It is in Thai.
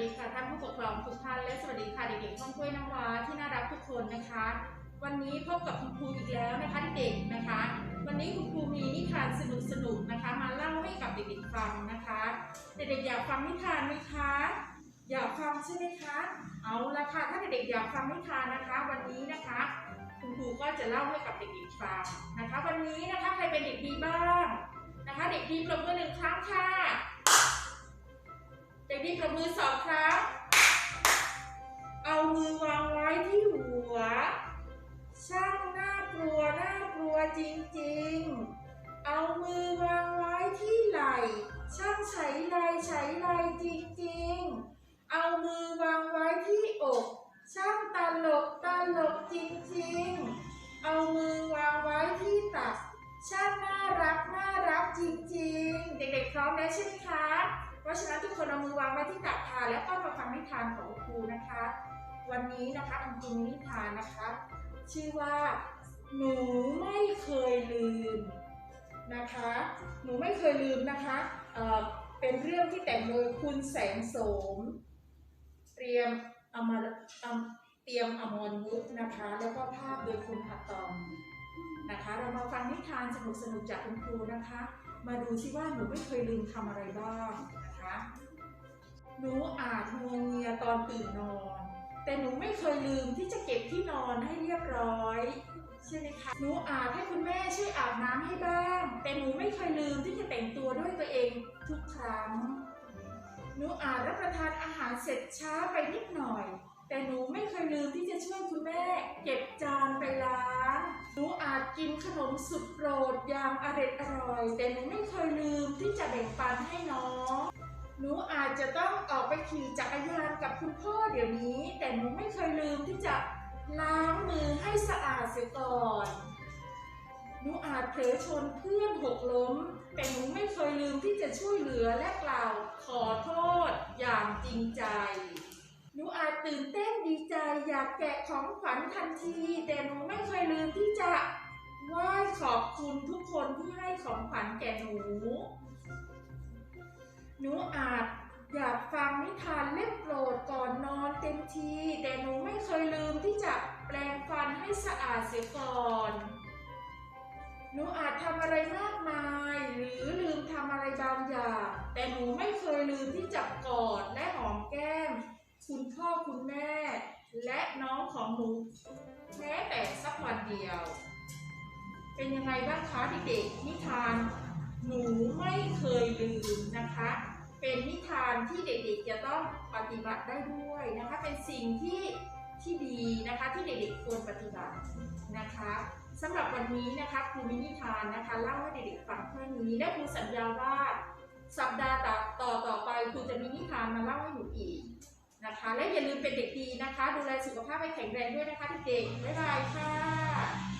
ดีค่ะท่านผู้ปกครองทุกท่านและสวัสดีค่ะเด็กๆท่องถ้วยน้ำว้าที่น่ารักทุกคนนะคะ วันนี้พบกับคุณครูอีกแล้วนะคะเด็กๆนะคะ วันนี้คุณครูมีนิทานสนุกๆนะคะ มาเล่าให้กับเด็กๆฟังนะคะเด็กๆอยากฟังนิทานไหมคะอยากฟังใช่ไหมคะ เอาละค่ะถ้าเด็กๆอยากฟังนิทานนะคะ วันนี้นะคะ คุณครูก็จะเล่าให้กับเด็กๆฟังนะคะ วันนี้นะคะใครเป็นเด็กดีบ้างนะคะ เด็กดีปรบมือหนึ่งครั้งค่ะ เด็กดีปรบมือสองครั้ง เอามือวางไว้ที่หัว ช่างน่ากลัวน่ากลัวจริงๆ เอามือวางไว้ที่ไหล่ ช่างใช้ไรใช้ไหล่จริงๆ เอามือวางไว้ที่อก ช่างตลกตลกจริงๆ เอามือวางไว้ที่ตัก ช่างน่ารักน่ารักจริงๆ เด็กๆพร้อมแล้วใช่ไหมคะ ราะฉะนั้นทุกคนเอามือวางไว้ที่ตักค่ะแล้วก็มาฟังนิทานของครูนะคะ วันนี้นะคะคุณครูมีนิทานนะคะ ชื่อว่าหนูไม่เคยลืมนะคะ หนูไม่เคยลืมนะคะเเป็นเรื่องที่แต่งโดยคุณแสงโสม เตรียมอมรเตรียมอมรวุฒนะคะ แล้วก็ภาพโดยคุณหัตตอมนะคะ เรามาฟังนิทานสนุกๆจากคุณครูนะคะ มาดูซิว่าหนูไม่เคยลืมทำอะไรบ้าง นะคะ หนูอาจงัวเงียตอนตื่นนอน แต่หนูไม่เคยลืมที่จะเก็บที่นอนให้เรียบร้อยใช่ไหมคะหนูอาจให้คุณแม่ช่วยอาบน้ำให้บ้าง แต่หนูไม่เคยลืมที่จะแต่งตัวด้วยตัวเองทุกครั้ง หนูอาจรับประทานอาหารเสร็จช้าไปนิดหน่อย แต่หนูไม่เคยลืมที่จะช่วยคุณแม่ เก็บจานไปล้างหนูอาจกินขนมสุดโปรดอย่างอร็ดอร่อยแต่หนูไม่เคยลืมที่จะแบ่งปันให้น้อง หนูอาจจะต้องออกไปขี่จักรยานกับคุณพ่อเดี๋ยวนี้ แต่หนูไม่เคยลืมที่จะล้างมือให้สะอาดเสียก่อน หนูอาจเผลอชนเพื่อนหกล้ม แต่หนูไม่เคยลืมที่จะช่วยเหลือและกล่าวขอโทษอย่างจริงใจ หนูอาจตื่นเต้นดีใจอยากแกะของขวัญทันที แต่หนูไม่เคยลืมที่จะไหว้ขอบคุณทุกคนที่ให้ของขวัญแก่หนู หนูอาจ อยากฟังนิทานเล่มโปรดก่อนนอนเต็มที แต่หนูไม่เคยลืมที่จะแปรงฟันให้สะอาดเสียก่อน หนูอาจทำอะไรมากมาย หรือลืมทำอะไรบางอย่าง แต่หนูไม่เคยลืมที่จะกอดและหอมแก้ม คุณพ่อคุณแม่ และน้องของหนูแม้แต่สักวันเดียว เป็นยังไงบ้างคะเด็กๆนิทาน หนูไม่เคยลืมนะคะ เป็นนิทานที่เด็กๆจะต้องปฏิบัติได้ด้วยนะคะ เป็นสิ่งที่ที่ดีนะคะที่เด็กๆควรปฏิบัตินะคะสำหรับวันนี้นะคะครูมีนิทานนะคะเล่าให้เด็กๆฟังแค่นี้และครูสัญญาว่าสัปดาห์ต่อต่อต่อไปครูจะมีนิทานมาเล่าให้หนูอีกนะคะ และอย่าลืมเป็นเด็กดีนะคะ ดูแลสุขภาพให้แข็งแรงด้วยนะคะเด็กๆบ๊ายบายค่ะ